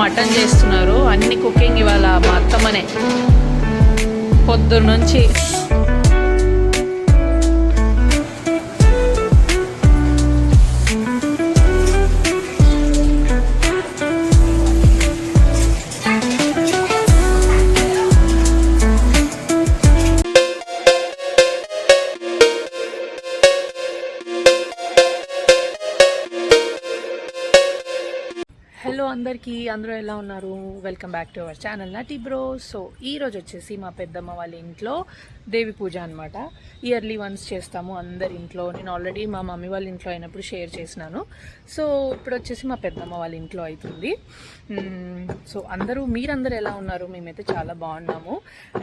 Mutton చేస్తున్నారు. అన్ని cooking ఇవాళ మా అత్తమ్మనే. పొద్దున్న నుంచి అందరికీ అందరూ ఎలా ఉన్నారు? Welcome back to our channel నటి బ్రో సో ఈ రోజు వచ్చేసి మా పెద్దమ్మ వాళ్ళ ఇంట్లో దేవి పూజ అనమాట ఇయర్లీ వన్స్ చేస్తాము అందరి ఇంట్లో. నేను ఆల్రెడీ మా మమ్మీ వాళ్ళ ఇంట్లో అయినప్పుడు షేర్ చేసినాను. సో ఇప్పుడు వచ్చేసి మా పెద్దమ్మ వాళ్ళ ఇంట్లో అవుతుంది సో mm, అందరూ మీరందరూ ఎలా ఉన్నారు? మేమైతే చాలా బాగున్నాము.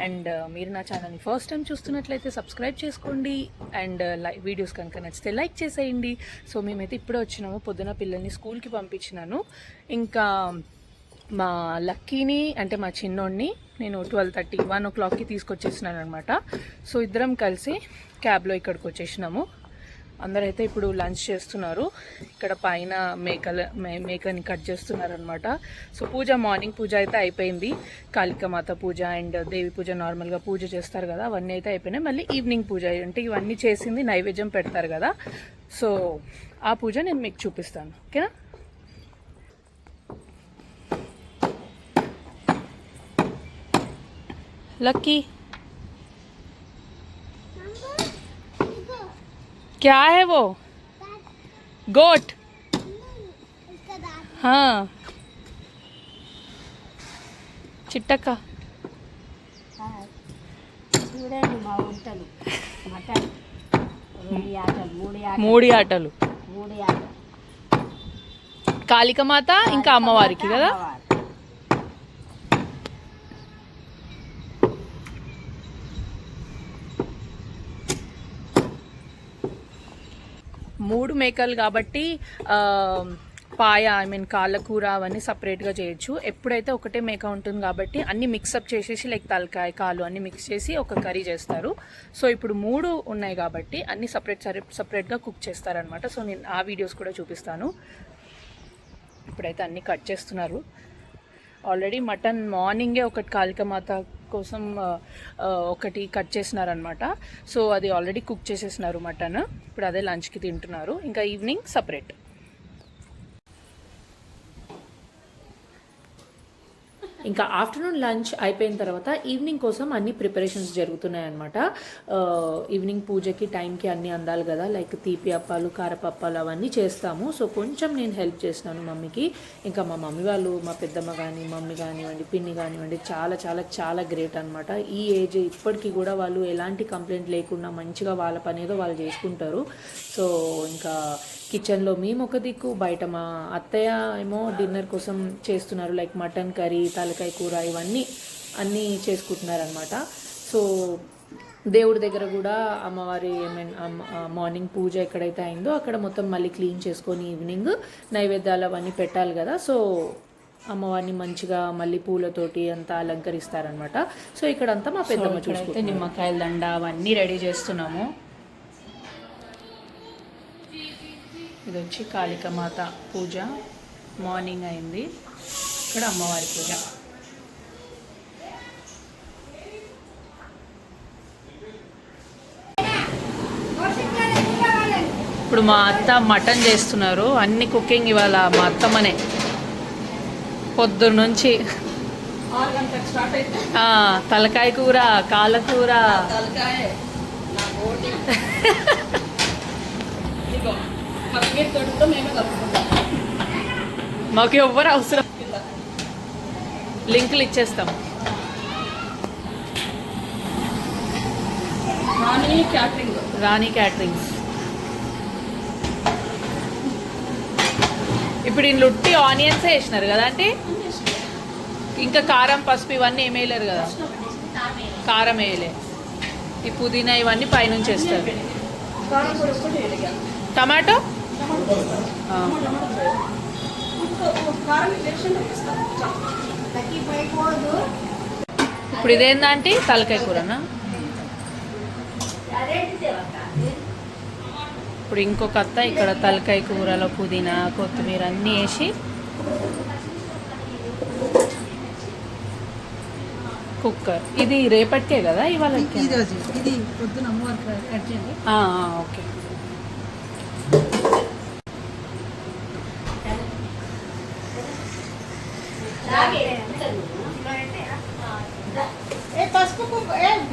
అండ్ uh, మీరు నా ఛానల్ని ఫస్ట్ టైం చూస్తున్నట్లయితే సబ్స్క్రైబ్ చేసుకోండి. అండ్ లైక్ వీడియోస్ కనుక నచ్చితే లైక్ చేసేయండి. సో మేమైతే ఇప్పుడే వచ్చినాము. పొద్దున పిల్లల్ని స్కూల్కి పంపించినాను. ఇంకా మా లక్కీని అంటే మా చిన్నోడిని నేను ట్వెల్వ్ థర్టీ వన్ ఓ క్లాక్కి తీసుకొచ్చేసినాను అనమాట సో ఇద్దరం కలిసి క్యాబ్లో ఇక్కడికి వచ్చేసినాము. అందరైతే ఇప్పుడు లంచ్ చేస్తున్నారు. ఇక్కడ పైన మేకల మే- మేకని కట్ చేస్తున్నారు అనమాట సో పూజ మార్నింగ్ పూజ అయితే అయిపోయింది. కాళికమాత పూజ అండ్ దేవి పూజ నార్మల్గా పూజ చేస్తారు కదా అవన్నీ అయితే అయిపోయినాయి. మళ్ళీ ఈవినింగ్ పూజ అంటే ఇవన్నీ చేసింది నైవేద్యం పెడతారు కదా. సో ఆ పూజ నేను మీకు చూపిస్తాను. ఓకేనా? लक्की क्या है वो गोट हाँ చిట్టక్క చూడండి మా వంటలు మటన్ రెండు ఆటలు మూడు ఆటలు మూడి ఆటలు మూడు ఆటలు కాళికమాత ఇంకా అమ్మవారికి కదా మూడు మేకలు కాబట్టి పాయ ఐ మీన్ కాళ్ళకూర అవన్నీ సపరేట్గా చేయొచ్చు. ఎప్పుడైతే ఒకటే మేక ఉంటుంది కాబట్టి అన్ని మిక్సప్ చేసేసి లైక్ తలకాయ కాలు అన్ని మిక్స్ చేసి ఒక కర్రీ చేస్తారు. సో ఇప్పుడు మూడు ఉన్నాయి కాబట్టి అన్ని సపరేట్ సపరేట్గా కుక్ చేస్తారనమాట సో నేను ఆ వీడియోస్ కూడా చూపిస్తాను. ఇప్పుడైతే అన్నీ కట్ చేస్తున్నారు. ఆల్రెడీ మటన్ మార్నింగే ఒకటి కాళికమాత కోసం ఒకటి కట్ చేసినారనమాట సో అది ఆల్రెడీ కుక్ చేసేసినారు మటన్. ఇప్పుడు అదే లంచ్కి తింటున్నారు. ఇంకా ఈవినింగ్ సపరేట్ ఇంకా ఆఫ్టర్నూన్ లంచ్ అయిపోయిన తర్వాత ఈవినింగ్ కోసం అన్ని ప్రిపరేషన్స్ జరుగుతున్నాయి అనమాట ఈవినింగ్ పూజకి టైంకి అన్ని అందాలి కదా. లైక్ తీపి అప్పాలు కారపప్పాలు అవన్నీ చేస్తాము. సో కొంచెం నేను హెల్ప్ చేసినాను మమ్మీకి. ఇంకా మా మమ్మీ వాళ్ళు మా పెద్దమ్మ కానీ మమ్మీ కానివ్వండి పిన్ని కానివ్వండి చాలా చాలా చాలా గ్రేట్ అనమాట ఈ ఏజ్ ఇప్పటికీ కూడా వాళ్ళు ఎలాంటి కంప్లైంట్ లేకుండా మంచిగా వాళ్ళ పని ఏదో వాళ్ళు చేసుకుంటారు. సో ఇంకా కిచెన్లో మేము ఒక దిక్కు బయట మా అత్తయ్య ఏమో డిన్నర్ కోసం చేస్తున్నారు లైక్ మటన్ కర్రీ తలకాయ కూర ఇవన్నీ అన్నీ చేసుకుంటున్నారు అనమాట సో దేవుడి దగ్గర కూడా అమ్మవారి మీన్ మార్నింగ్ పూజ ఎక్కడైతే అయిందో అక్కడ మొత్తం మళ్ళీ క్లీన్ చేసుకొని ఈవినింగ్ నైవేద్యాలు అవన్నీ పెట్టాలి కదా. సో అమ్మవారిని మంచిగా మళ్ళీ పూలతోటి అంతా అలంకరిస్తారనమాట సో ఇక్కడంతా మా పెద్దమ్మ చూస్తే నిమ్మకాయల దండ అవన్నీ రెడీ చేస్తున్నాము. ఇది వచ్చి కాళికమాత పూజ. మార్నింగ్ అయింది. ఇక్కడ అమ్మవారి పూజ. ఇప్పుడు మా అత్త మటన్ చేస్తున్నారు. అన్ని కుకింగ్ ఇవాళ మా అత్తమ్మనే. పొద్దున్న నుంచి ఆ, తలకాయ కూర కాళ్ళ కూర. మాకు ఎవ్వరు అవసరం. లింకులు ఇచ్చేస్తాం. రాణి క్యాటరింగ్స్. ఇప్పుడు ఈ లుట్టి ఆనియన్స్ వేసినారు కదా అంటే ఇంకా కారం పసుపు ఇవన్నీ ఏమి వేయలేరు కదా? కారం వేయలే. ఈ పుదీనా ఇవన్నీ పైనుంచి వేస్తారు. టమాటో. ఇప్పుడు ఇదేందంటే తలకాయ కూరనా? ఇప్పుడు ఇంకొక అత్త ఇక్కడ తలకాయ కూరలో పుదీనా కొత్తిమీర అన్నీ వేసి కుక్కర్. ఇది రేపటికే కదా ఇవాళ? ఓకే ఏ పసుపు కుంకుమ ఏ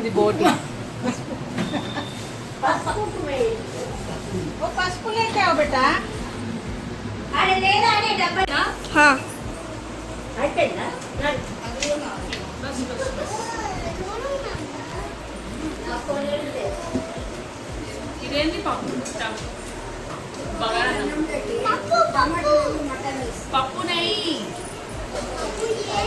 ఇది బోటి. ఓ పసుపు లేకే బేటా అయిపోయిందా? ఇదేంటి పప్పు. పప్పు నెయ్యి. Thank you.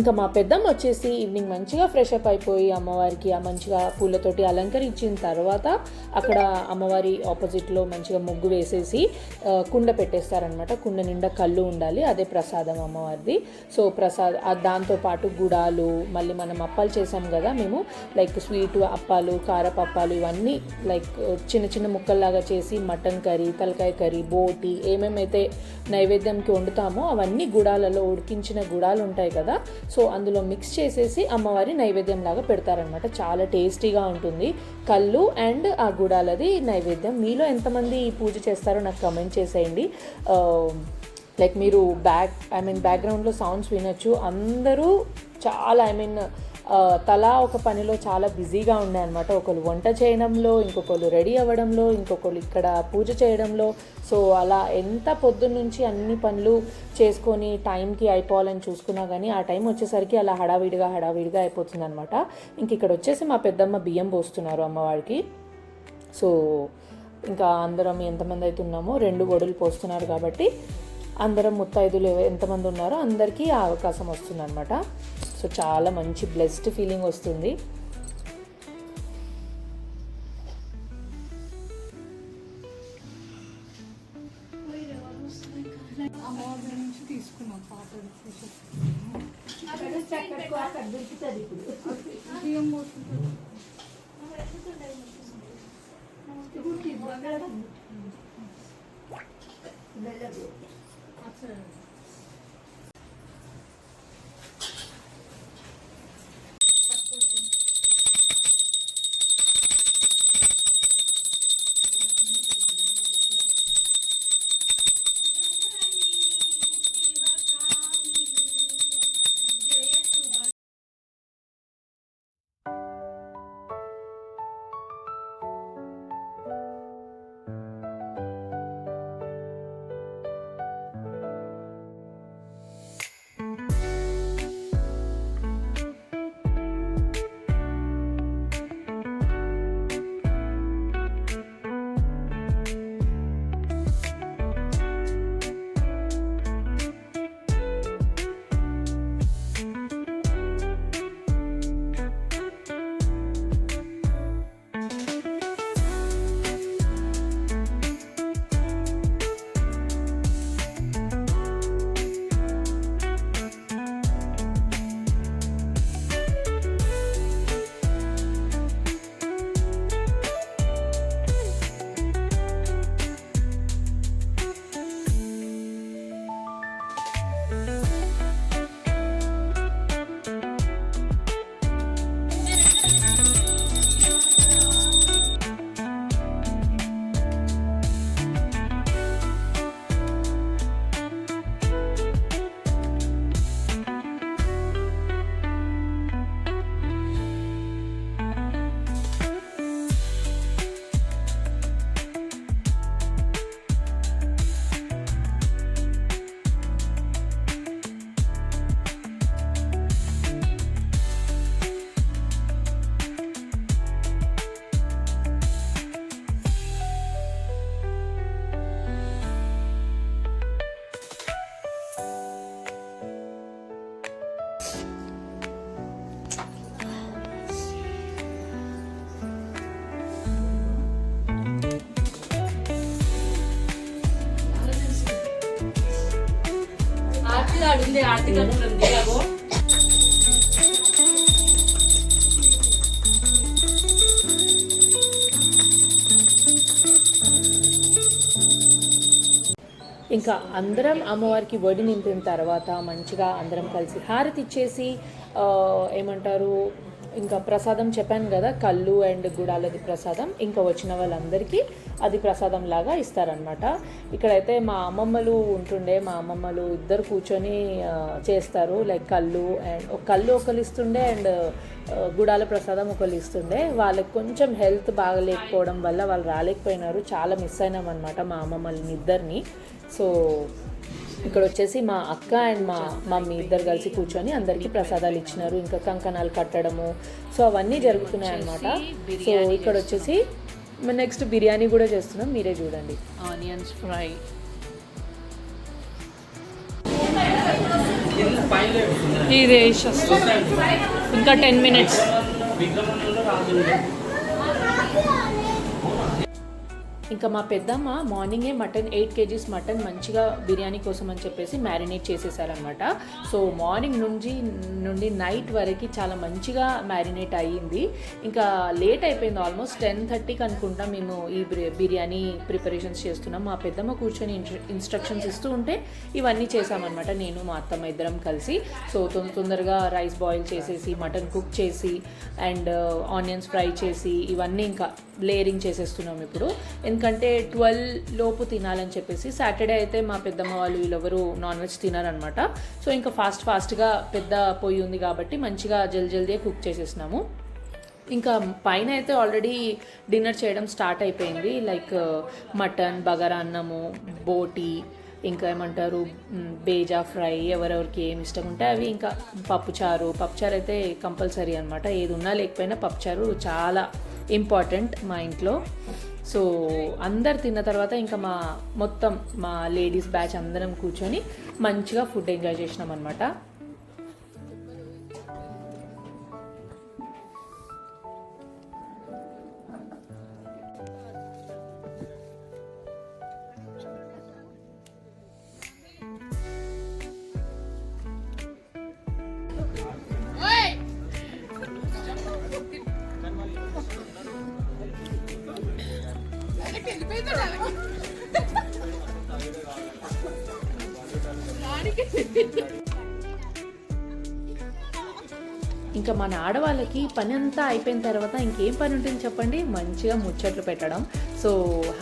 ఇంకా మా పెద్దమ్మ వచ్చేసి ఈవినింగ్ మంచిగా ఫ్రెష్ అప్ అయిపోయి అమ్మవారికి ఆ మంచిగా పూలతోటి అలంకరించిన తర్వాత అక్కడ అమ్మవారి ఆపోజిట్లో మంచిగా ముగ్గు వేసేసి కుండ పెట్టేస్తారనమాట కుండ నిండా కళ్ళు ఉండాలి. అదే ప్రసాదం అమ్మవారిది. సో ప్రసాద్ దాంతోపాటు గుడాలు మళ్ళీ మనం అప్పాలు చేసాం కదా మేము లైక్ స్వీట్ అప్పాలు కారపు అప్పాలు ఇవన్నీ లైక్ చిన్న చిన్న ముక్కల్లాగా చేసి మటన్ కర్రీ తలకాయ కర్రీ బోటి ఏమేమైతే నైవేద్యంకి వండుతామో అవన్నీ గుడాలలో ఉడికించిన గుడాలు ఉంటాయి కదా సో అందులో మిక్స్ చేసేసి అమ్మవారి నైవేద్యం లాగా పెడతారనమాట చాలా టేస్టీగా ఉంటుంది. కళ్ళు అండ్ ఆ గుడాలది నైవేద్యం. మీలో ఎంతమంది పూజ చేస్తారో నాకు కమెంట్ చేసేయండి. లైక్ మీరు బ్యాక్ ఐ మీన్ బ్యాక్గ్రౌండ్లో సౌండ్స్ వినొచ్చు. అందరూ చాలా ఐ మీన్ తలా ఒక పనిలో చాలా బిజీగా ఉండే అనమాట ఒకరు వంట చేయడంలో ఇంకొకరు రెడీ అవ్వడంలో ఇంకొకరు ఇక్కడ పూజ చేయడంలో. సో అలా ఎంత పొద్దున్న నుంచి అన్ని పనులు చేసుకొని టైంకి అయిపోవాలని చూసుకున్నా కానీ ఆ టైం వచ్చేసరికి అలా హడావిడిగా హడావిడిగా అయిపోతుంది అనమాట ఇంక ఇక్కడ వచ్చేసి మా పెద్దమ్మ బియ్యం పోస్తున్నారు అమ్మవారికి. సో ఇంకా అందరం ఎంతమంది అయితే ఉన్నామో రెండు గొడులు పోస్తున్నారు కాబట్టి అందరం ముత్తైదులు ఎంతమంది ఉన్నారో అందరికీ ఆ అవకాశం వస్తుంది అనమాట సో చాలా మంచి బ్లెస్డ్ ఫీలింగ్ వస్తుంది. అక్కడ ఆర్టికల్ అగో ఇంకా అందరం అమ్మవారికి వడి నింపిన తర్వాత మంచిగా అందరం కలిసి హారతి ఇచ్చేసి ఏమంటారు ఇంకా ప్రసాదం చెప్పాను కదా కళ్ళు అండ్ గుడాలది ప్రసాదం. ఇంకా వచ్చిన వాళ్ళందరికీ అది ప్రసాదం లాగా ఇస్తారనమాట ఇక్కడైతే మా అమ్మమ్మలు ఉంటుండే మా అమ్మమ్మలు ఇద్దరు కూర్చొని చేస్తారు. లైక్ కళ్ళు అండ్ ఒక కళ్ళు ఒకరు ఇస్తుండే అండ్ గుడాల ప్రసాదం ఒకరు ఇస్తుండే. వాళ్ళకి కొంచెం హెల్త్ బాగలేకపోవడం వల్ల వాళ్ళు రాలేకపోయినారు. చాలా మిస్ అయినామన్నమాట మా అమ్మమ్మల్ని ఇద్దరిని. సో ఇక్కడ వచ్చేసి మా అక్క అండ్ మా మమ్మీ ఇద్దరు కలిసి కూర్చొని అందరికీ ప్రసాదాలు ఇచ్చినారు. ఇంకా కంకణాలు కట్టడము. సో అవన్నీ జరుగుతున్నాయి అనమాట సో ఇక్కడ వచ్చేసి నెక్స్ట్ బిర్యానీ కూడా చేస్తున్నాం. మీరే చూడండి. Onions fry. ఇది ఇంకా టెన్ మినిట్స్. ఇంకా మా పెద్దమ్మ మార్నింగే మటన్ ఎయిట్ కేజీస్ మటన్ మంచిగా బిర్యానీ కోసం అని చెప్పేసి మ్యారినేట్ చేసేసారనమాట సో మార్నింగ్ నుంచి నుండి నైట్ వరకు చాలా మంచిగా మ్యారినేట్ అయ్యింది. ఇంకా లేట్ అయిపోయింది ఆల్మోస్ట్ టెన్ థర్టీకి అనుకుంటా మేము ఈ బిర్యానీ ప్రిపరేషన్స్ చేస్తున్నాం. మా పెద్దమ్మ కూర్చొని ఇన్స్ట్రక్షన్స్ ఇస్తూ ఉంటే ఇవన్నీ చేసామన్నమాట నేను మా అత్తమ్మ ఇద్దరం కలిసి. సో తొందర తొందరగా రైస్ బాయిల్ చేసేసి మటన్ కుక్ చేసి అండ్ ఆనియన్స్ ఫ్రై చేసి ఇవన్నీ ఇంకా లేయరింగ్ చేసేస్తున్నాం ఇప్పుడు. ఎందుకంటే ట్వెల్వ్ లోపు తినాలని చెప్పేసి సాటర్డే అయితే మా పెద్దమ్మ వాళ్ళు వీళ్ళెవరు నాన్ వెజ్ తినారనమాట. సో ఇంకా ఫాస్ట్ ఫాస్ట్గా పెద్ద పొయ్యి ఉంది కాబట్టి మంచిగా జల్దీ కుక్ చేసేసినాము. ఇంకా పైన అయితే ఆల్రెడీ డిన్నర్ చేయడం స్టార్ట్ అయిపోయింది. లైక్ మటన్ బగారా అన్నము బోటి ఇంకా ఏమంటారు బేజా ఫ్రై ఎవరెవరికి ఏమి ఇష్టం ఉంటే అవి ఇంకా పప్పుచారు పప్పుచారు అయితే కంపల్సరీ అనమాట ఏది ఉన్నా లేకపోయినా పప్పుచారు చాలా ఇంపార్టెంట్ మా ఇంట్లో. సో అందరు తిన్న తర్వాత ఇంకా మా మొత్తం మా లేడీస్ బ్యాచ్ అందరం కూర్చొని మంచిగా ఫుడ్ ఎంజాయ్ చేసినాం అనమాట ఇంకా మన ఆడవాళ్ళకి పని అంతా అయిపోయిన తర్వాత ఇంకేం పని ఉంటుంది చెప్పండి? మంచిగా ముచ్చట్లు పెట్టడం. సో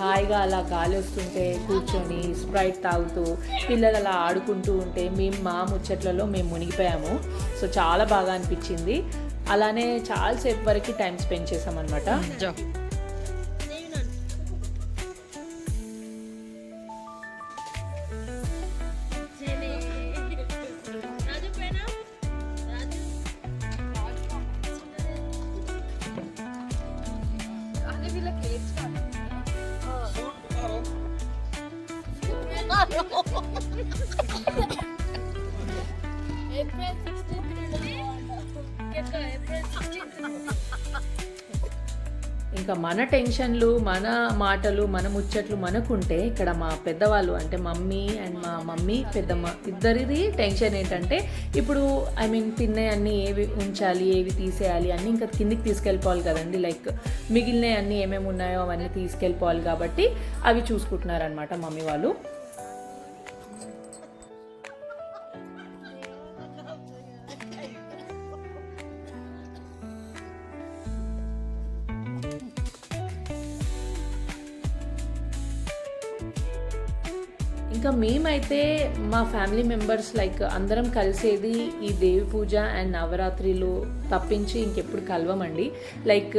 హాయిగా అలా గాలి వస్తుంటే కూర్చొని స్ప్రైట్ తాగుతూ పిల్లలు అలా ఆడుకుంటూ ఉంటే మేము మా ముచ్చట్లలో మేము మునిగిపోయాము. సో చాలా బాగా అనిపించింది. అలానే చాలాసేపు వరకు టైం స్పెండ్ చేసామన్నమాట ఇంకా మన టెన్షన్లు మన మాటలు మన ముచ్చట్లు మనకుంటే ఇక్కడ మా పెద్దవాళ్ళు అంటే మమ్మీ అండ్ మా మమ్మీ పెద్దమ్మ ఇద్దరిది టెన్షన్ ఏంటంటే ఇప్పుడు ఐ మీన్ తినే అన్ని ఏవి ఉంచాలి ఏవి తీసేయాలి అన్నీ ఇంకా కిందికి తీసుకెళ్ళిపోవాలి కదండి. లైక్ మిగిలినవి అన్నీ ఏమేమి ఉన్నాయో అవన్నీ తీసుకెళ్ళిపోవాలి కాబట్టి అవి చూసుకుంటున్నారనమాట మమ్మీ వాళ్ళు. ఇంకా మేమైతే మా ఫ్యామిలీ మెంబర్స్ లైక్ అందరం కలిసేది ఈ దేవి పూజ అండ్ నవరాత్రిలో తప్పించి ఇంకెప్పుడు కలవమండి. లైక్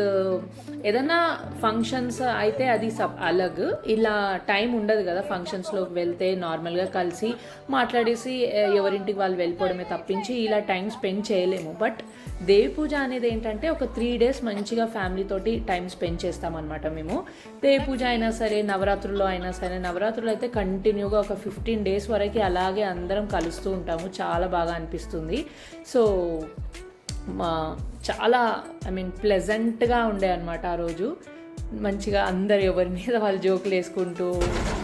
ఏదైనా ఫంక్షన్స్ అయితే అది సబ్ అలగ్. ఇలా టైం ఉండదు కదా ఫంక్షన్స్లోకి వెళ్తే నార్మల్గా కలిసి మాట్లాడేసి ఎవరింటికి వాళ్ళు వెళ్ళిపోవడమే తప్పించి ఇలా టైం స్పెండ్ చేయలేము. బట్ దేవి పూజ అనేది ఏంటంటే ఒక త్రీ డేస్ మంచిగా ఫ్యామిలీ తోటి టైం స్పెండ్ చేస్తామన్నమాట మేము. దేవి పూజ అయినా సరే నవరాత్రుల్లో అయినా సరే నవరాత్రులు అయితే కంటిన్యూగా ఒక ఫిఫ్టీన్ డేస్ వరకు అలాగే అందరం కలుస్తూ ఉంటాము. చాలా బాగా అనిపిస్తుంది. సో చాలా ఐ మీన్ ప్లెజెంట్గా ఉండే అనమాట ఆ రోజు. మంచిగా అందరు ఎవరి మీద వాళ్ళు జోకులు వేసుకుంటూ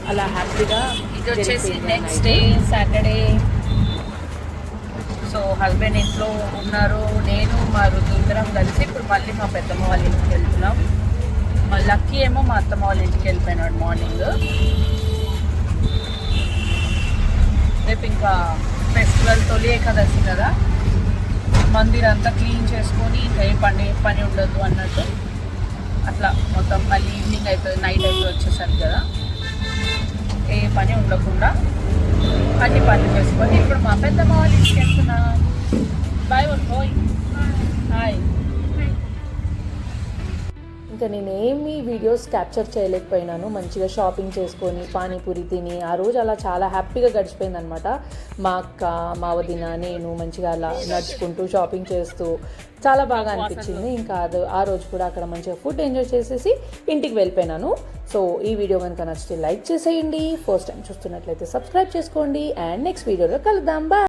అలా హ్యాపీగా ఇది వచ్చేసి next day Saturday so husband ఇంట్లో ఉన్నారు. నేను మా రుజు ఇద్దరం కలిసి ఇప్పుడు మళ్ళీ మా పెద్దమ్మ వాళ్ళ ఇంటికి వెళ్తున్నాం. మా లక్కీ ఏమో మా అత్తమ్మ వాళ్ళ ఇంటికి వెళ్ళిపోయినాడు మార్నింగ్. ఇంకా ఫెస్టివల్ తొలి ఏకాదశి కదా. మందిర్ అంతా క్లీన్ చేసుకొని ఇంకా ఏ పని పని ఉండదు అన్నట్టు అట్లా మొత్తం మళ్ళీ ఈవినింగ్ అవుతుంది నైట్ అయితే వచ్చేసరికి కదా. ఏ పని ఉండకుండా అన్ని పనులు చేసుకొని ఇప్పుడు మా పెద్దమ్మ వాళ్ళ ఇంటికి వెళ్తున్నా. బాయ్ బాయ్ హాయ్ ఇంకా నేనేమి వీడియోస్ క్యాప్చర్ చేయలేకపోయినాను. మంచిగా షాపింగ్ చేసుకొని పానీపూరి తిని ఆ రోజు అలా చాలా హ్యాపీగా గడిచిపోయింది అనమాట మా అక్క మా వదిన నేను మంచిగా అలా నడుచుకుంటూ షాపింగ్ చేస్తూ చాలా బాగా అనిపించింది. ఇంకా అది ఆ రోజు కూడా అక్కడ మంచిగా ఫుడ్ ఎంజాయ్ చేసేసి ఇంటికి వెళ్ళిపోయినాను. సో ఈ వీడియో కనుక నచ్చితే లైక్ చేసేయండి. ఫస్ట్ టైం చూస్తున్నట్లయితే సబ్స్క్రైబ్ చేసుకోండి. అండ్ నెక్స్ట్ వీడియోలో కలుద్దాం. బాయ్